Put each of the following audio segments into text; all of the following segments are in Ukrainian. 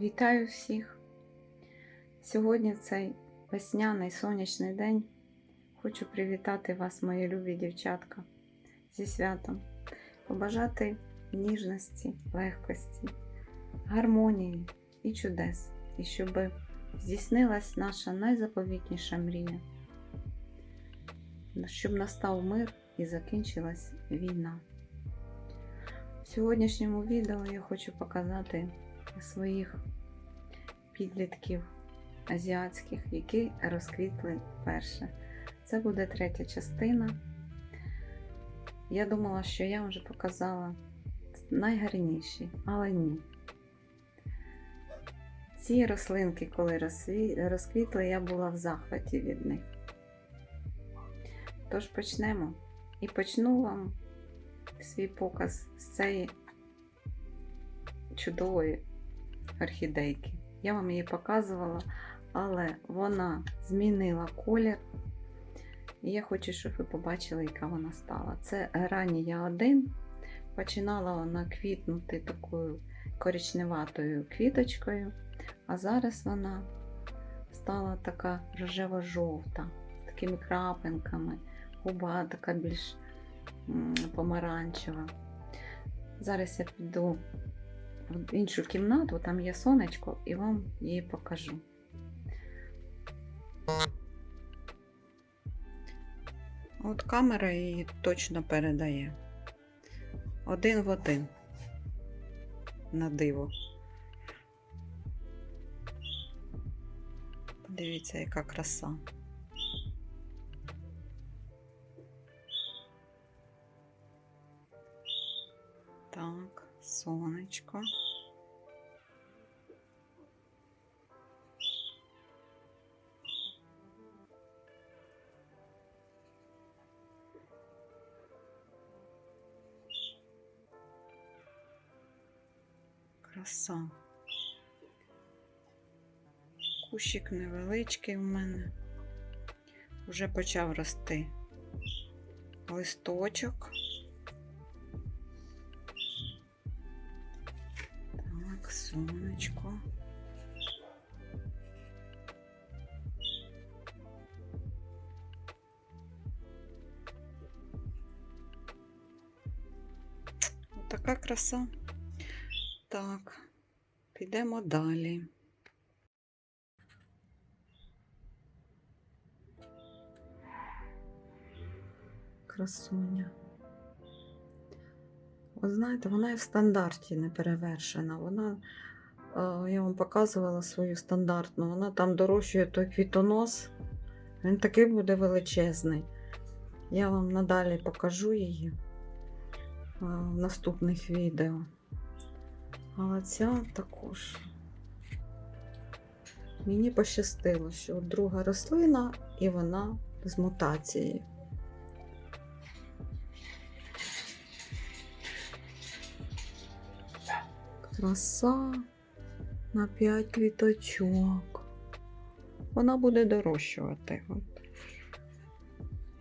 Вітаю всіх! Сьогодні, цей весняний сонячний день, хочу привітати вас, мої любі дівчатка, зі святом, побажати ніжності, легкості, гармонії і чудес, і щоб здійснилась наша найзаповітніша мрія, щоб настав мир і закінчилась війна. В сьогоднішньому відео я хочу показати своїх підлітків азіатських, які розквітли вперше. Це буде третя частина. Я думала, що я вже показала найгарніші, але ні. Ці рослинки, коли розквітли, я була в захваті від них. Тож почнемо. І почну вам свій показ з цієї чудової орхідейки. Я вам її показувала, але вона змінила колір. І я хочу, щоб ви побачили, яка вона стала. Це Гранія 1. Починала вона квітнути такою коричневатою квіточкою, а зараз вона стала така рожево-жовта, такими крапинками, губа така більш помаранчева. Зараз я піду в іншу кімнату, там є сонечко, і вам її покажу. От камера її точно передає. Один в один. На диво. Дивіться, яка краса. Сонечко. Краса. Кущик невеличкий в мене. Вже почав рости листочок. Сонечко. Така краса. Так, підемо далі. Красуня. Ви знаєте, вона і в стандарті не перевершена. Вона, е, я вам показувала свою стандартну, вона там дорощує той квітонос. Він такий буде величезний. Я вам надалі покажу її е, в наступних відео. Але ця також. Мені пощастило, що друга рослина і вона з мутацією. Краса на 5 квіточок. Вона буде дорощувати. От.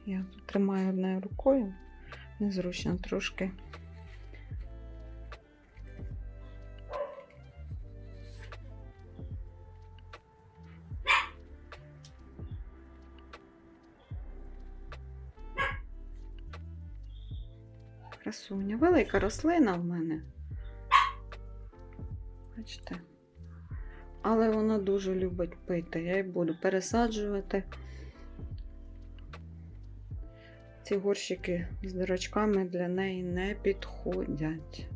Я тут тримаю одною рукою, незручно трошки. Красуня. Велика рослина в мене. Бачите? Але вона дуже любить пити. Я її буду пересаджувати. Ці горщики з дирочками для неї не підходять.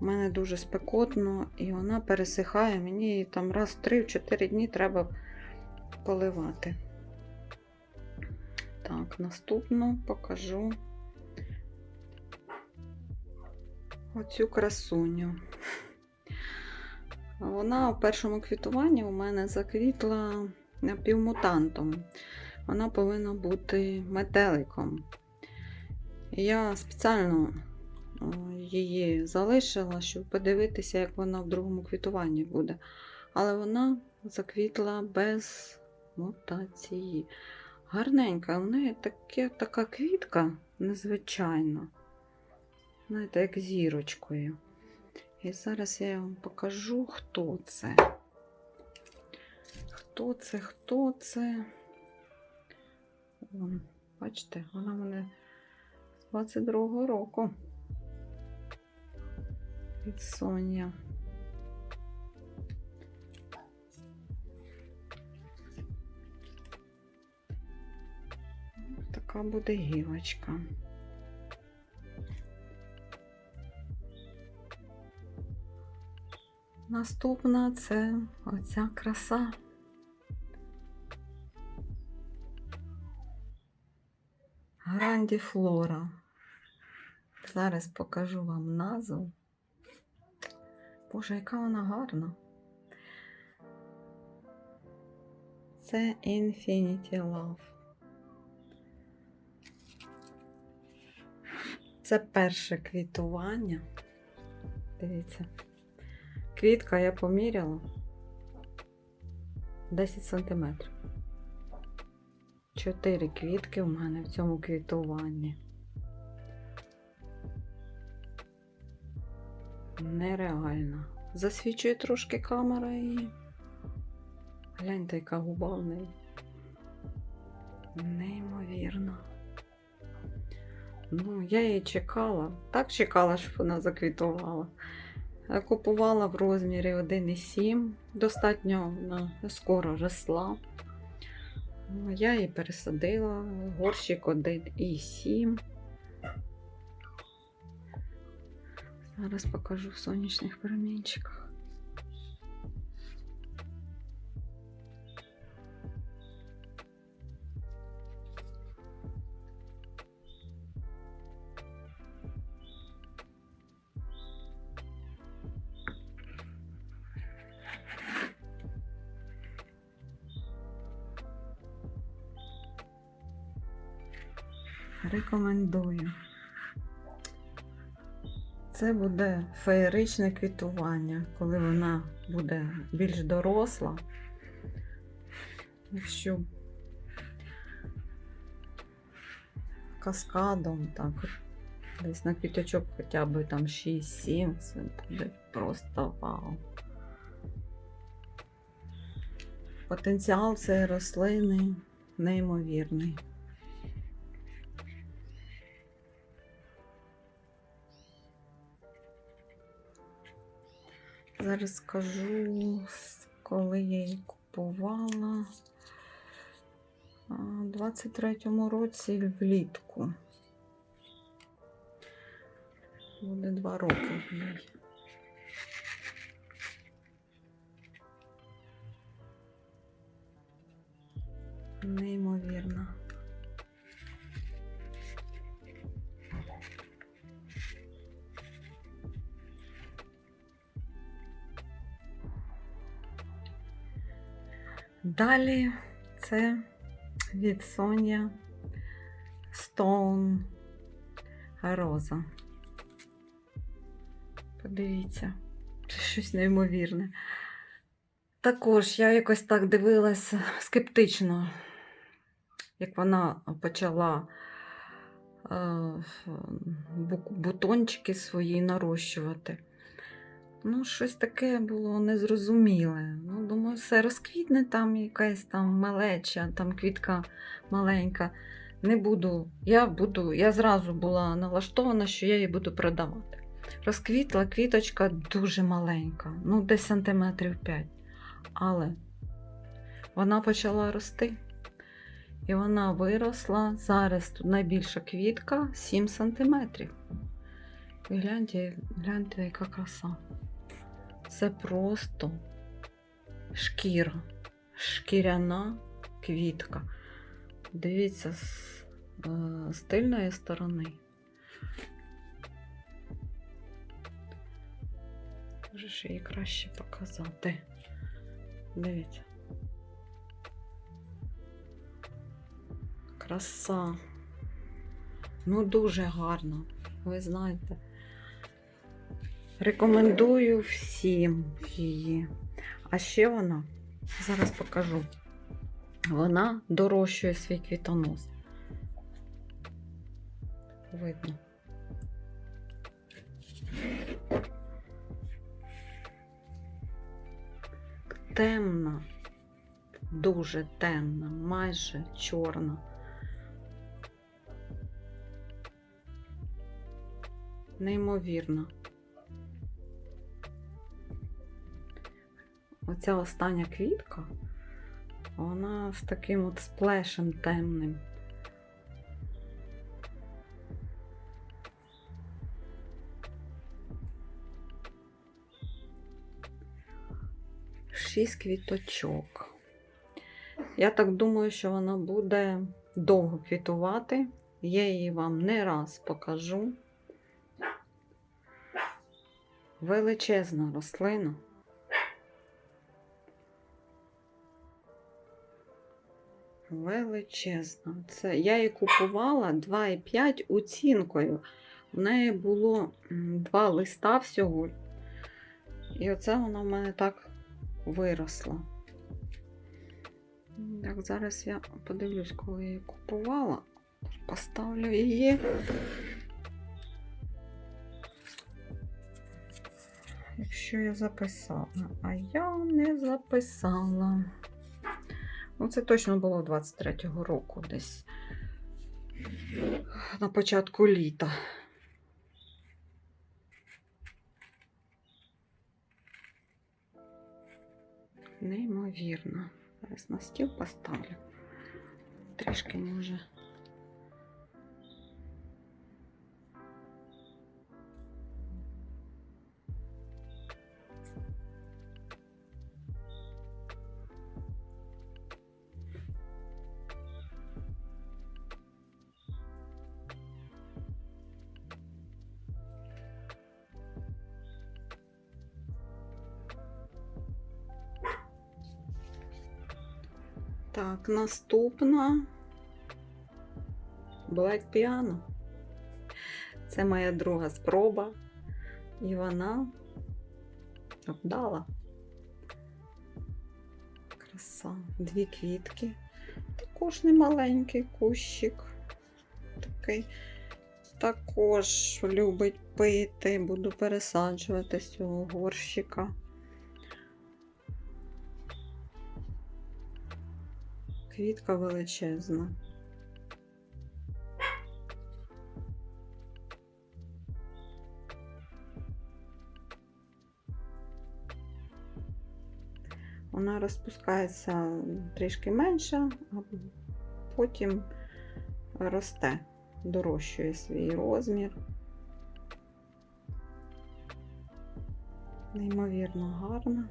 У мене дуже спекотно і вона пересихає. Мені її там раз в 3-4 дні треба поливати. Так, наступну покажу оцю красуню. Вона у першому квітуванні у мене заквітла напівмутантом. Вона повинна бути метеликом. Я спеціально її залишила, щоб подивитися, як вона в другому квітуванні буде. Але вона заквітла без мутації. Гарненька, у неї таке, така квітка незвичайна. Знаєте, як зірочкою. І зараз я вам покажу, хто це. Хто це, хто це. Вон, бачите, вона мене з 22-го року. Від Соня. Така буде гілочка. Наступна це оця краса. Гранді Флора. Зараз покажу вам назву. Боже, яка вона гарна. Це Infinity Love. Це перше квітування. Дивіться. Квітка я поміряла 10 сантиметрів. Чотири квітки у мене в цьому квітуванні. Нереально. Засвічує трошки камера і. Гляньте, яка губа в неї. Неймовірно. Ну, я її чекала. Так чекала, щоб вона заквітувала. Я Купувала в розмірі 1,7. Достатньо вона скоро росла. Ну, Я її пересадила, горщик 1,7. Зараз покажу в сонячних промінчиках. Це буде феєричне квітування, коли вона буде більш доросла. Якщо каскадом, так, десь на квіточок хоча б там 6-7, це буде просто вау. Потенціал цієї рослини неймовірний. Зараз скажу, коли я її купувала. У 23-му році влітку. Буде два роки їй. Неймовірно. Далі це від Соня Stone Роза. Подивіться, це щось неймовірне. Також я якось так дивилася скептично, як вона почала е, бутончики свої нарощувати. Ну, щось таке було незрозуміле. Ну, думаю, все розквітне там якась там малеча, там квітка маленька. Не буду. Я буду, я зразу була налаштована, що я її буду продавати. Розквітла квіточка дуже маленька, ну десь сантиметрів 5. Але вона почала рости. І вона виросла. Зараз тут найбільша квітка 7 сантиметрів. І гляньте, гляньте, яка краса. Це просто шкіра, шкіряна квітка. Дивіться з, е, з тильної сторони. Може ж її краще показати. Дивіться. Краса. Ну, дуже гарно. Ви знаєте. Рекомендую всім її. А ще вона, зараз покажу, вона дорощує свій квітонос. Видно. темна, дуже темна, майже чорна. Неймовірно. Оця остання квітка, вона з таким от сплешем темним. Шість квіточок. Я так думаю, що вона буде довго квітувати. Я її вам не раз покажу. Величезна рослина. Величезна. Це я її купувала 2,5 оцінкою. В неї було два листа всього. І оце вона в мене так виросла. Так, зараз я подивлюсь, коли я її купувала. Поставлю її. Якщо я записала, а я не записала. Ну, це точно було 23-го року десь на початку літа. Неймовірно. Зараз на стіл поставлю. Трішки може. Так, наступна Black Piano. Це моя друга спроба, і вона вдала. Краса. Дві квітки. Також немаленький кущик. Такий також любить пити. Буду пересаджувати з цього горщика. Квітка величезна. Вона розпускається трішки менше, а потім росте, дорощує свій розмір. Неймовірно гарна.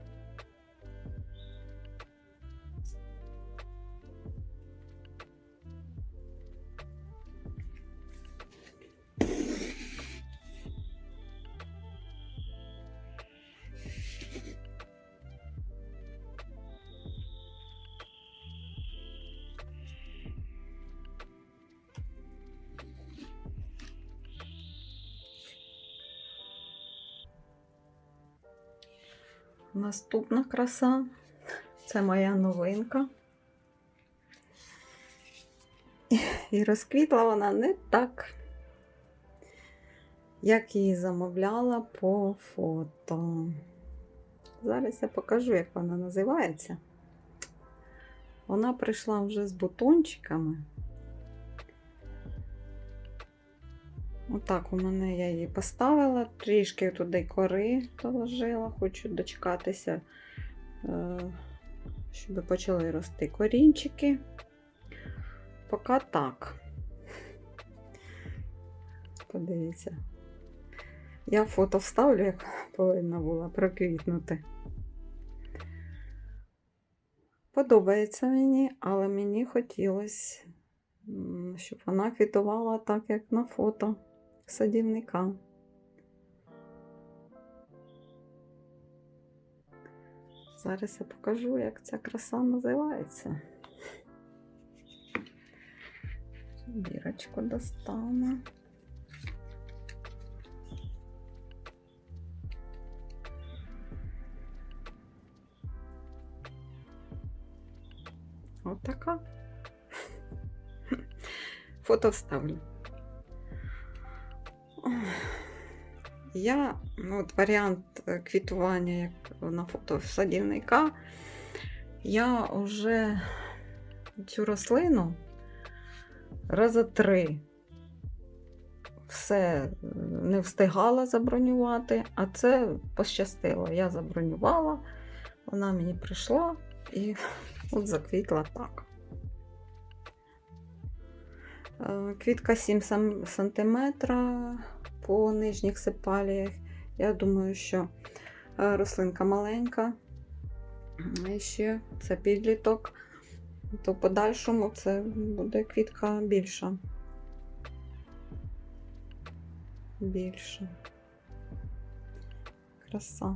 Наступна краса це моя новинка. І розквітла вона не так, як її замовляла по фото. Зараз я покажу, як вона називається. Вона прийшла вже з бутончиками. Отак у мене я її поставила, трішки туди кори доложила, хочу дочекатися, е, щоб почали рости корінчики. Поки так. Подивіться. Я фото вставлю, як повинна була проквітнути. Подобається мені, але мені хотілося, щоб вона квітувала так, як на фото садівника. Зараз я покажу, як ця краса називається. Бірочку достану. От така. Фото вставлю. Я, ну, от варіант е, квітування, як на фото садівника, Я вже цю рослину рази три все не встигала забронювати, а це пощастило. Я забронювала, вона мені прийшла і от заквітла так. Е, Квітка 7 см по нижніх сепаліях. Я думаю, що е, рослинка маленька. І ще це підліток, то в подальшому це буде квітка більша. Більше. Краса.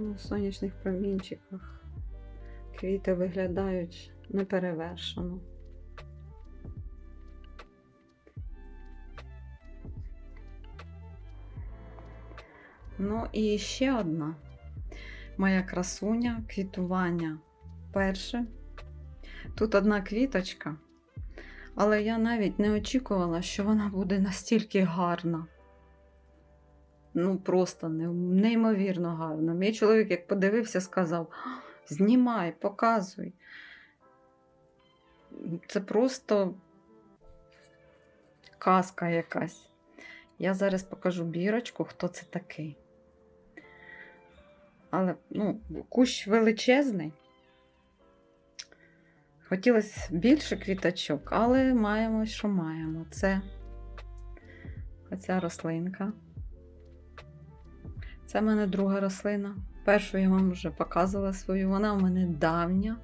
Ну, сонячних промінчиках квіти виглядають неперевершено. Ну і ще одна моя красуня, квітування перше. Тут одна квіточка, але я навіть не очікувала, що вона буде настільки гарна. Ну, просто неймовірно гарна. Мій чоловік, як подивився, сказав: знімай, показуй. Це просто казка якась. Я зараз покажу бірочку, хто це такий. Але ну, кущ величезний. Хотілося більше квіточок, але маємо, що маємо. Це оця рослинка. Це в мене друга рослина. Першу я вам вже показувала свою. Вона в мене давня.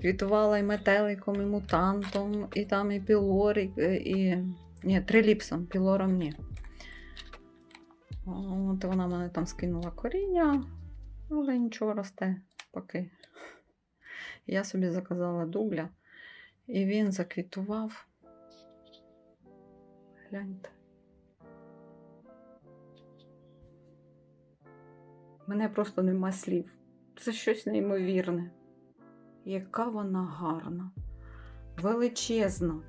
Квітувала і метеликом, і мутантом, і там і пілорик, і. Ні, триліпсом, пілором ні. От вона мене там скинула коріння, але нічого росте поки. Я собі заказала дубля, і він заквітував. Гляньте. Мене просто нема слів. Це щось неймовірне. Яка вона гарна, величезна,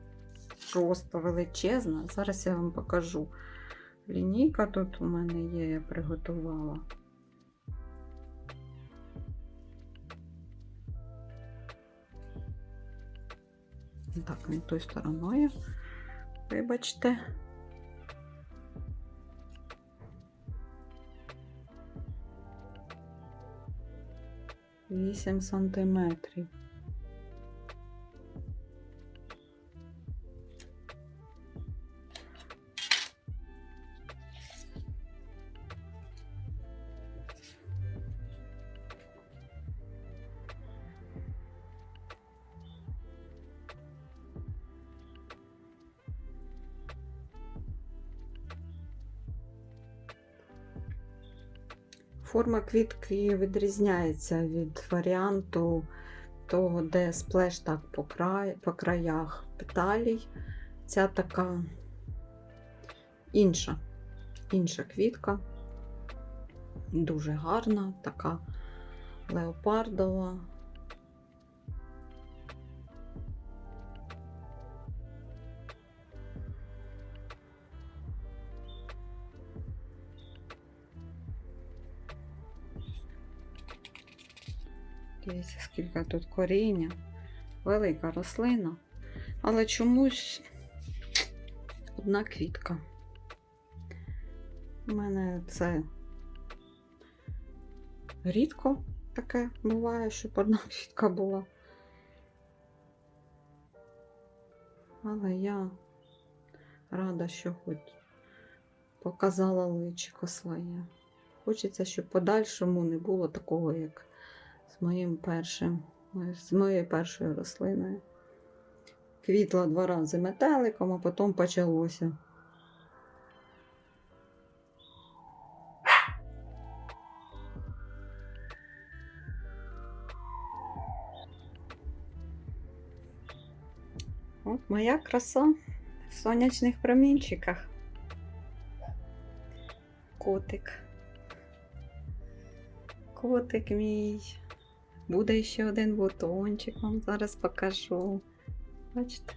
просто величезна. Зараз я вам покажу. Лінійка тут у мене є, я приготувала. Так, не тою стороною. Вибачте. Вісім сантиметрів. Форма квітки відрізняється від варіанту того, де сплеш так по, край, по краях петалій. Ця така інша, інша квітка. Дуже гарна, така леопардова. Дивіться, скільки тут коріння, велика рослина, але чомусь одна квітка. У мене це рідко таке буває, щоб одна квітка була. Але я рада, що хоч показала личико своє. Хочеться, щоб подальшому не було такого, як з моїм першим, з моєю першою рослиною. Квітла два рази метеликом, а потім почалося. От моя краса в сонячних промінчиках. Котик. Котик мій. Буде ще один бутончик, вам зараз покажу. Бачите?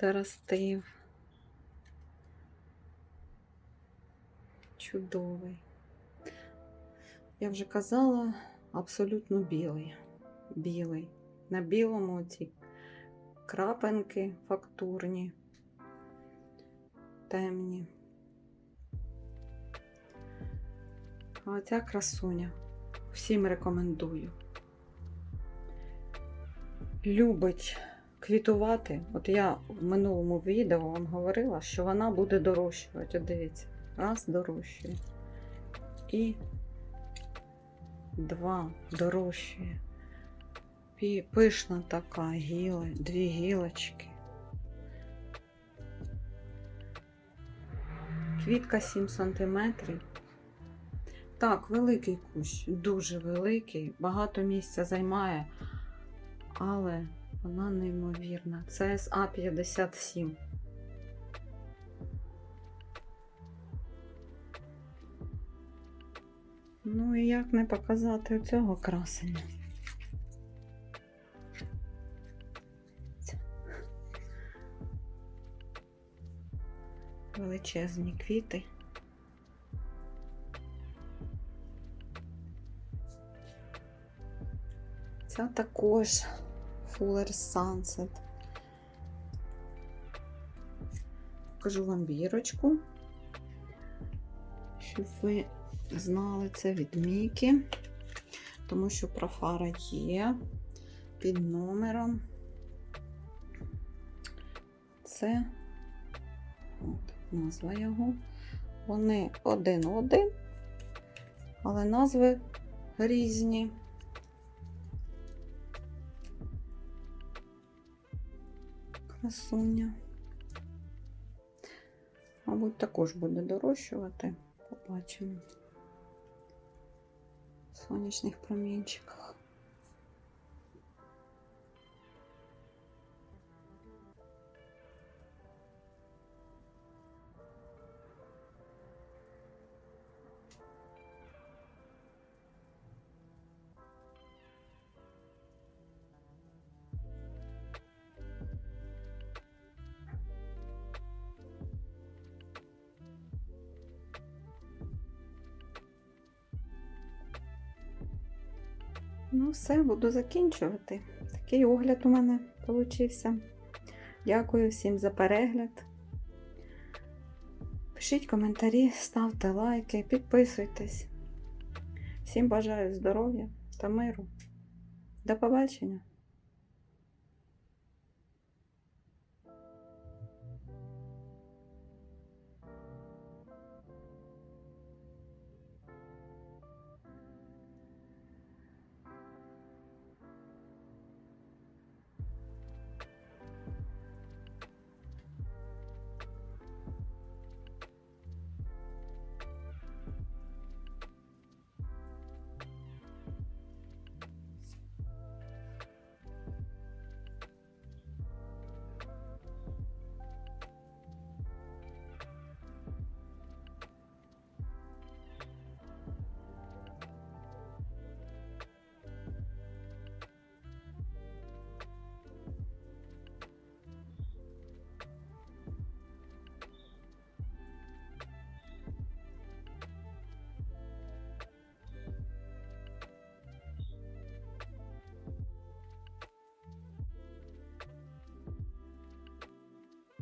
Доростив. Чудовий. Я вже казала, абсолютно білий. Білий. На білому ці крапинки фактурні, темні. А оця красуня. Всім рекомендую. Любить квітувати. От я в минулому відео вам говорила, що вона буде дорощувати. От дивіться, раз дорощує. І два дорощує. Пі- Пишна така гіла, дві гілочки. Квітка 7 сантиметрів. Так, великий кущ, дуже великий, багато місця займає, але вона неймовірна. Це СА 57. Ну і як не показати цього красення? Величезні квіти. Ця також Fuller Sunset. Покажу вам бірочку, щоб ви знали це від Міки, тому що профара є під номером. Це от, назва його. Вони один-один, але назви різні. Красуня. Мабуть, також буде дорощувати. Побачимо. В сонячних промінчиках. Ну, все, буду закінчувати. Такий огляд у мене вийшов. Дякую всім за перегляд. Пишіть коментарі, ставте лайки, підписуйтесь. Всім бажаю здоров'я та миру. До побачення!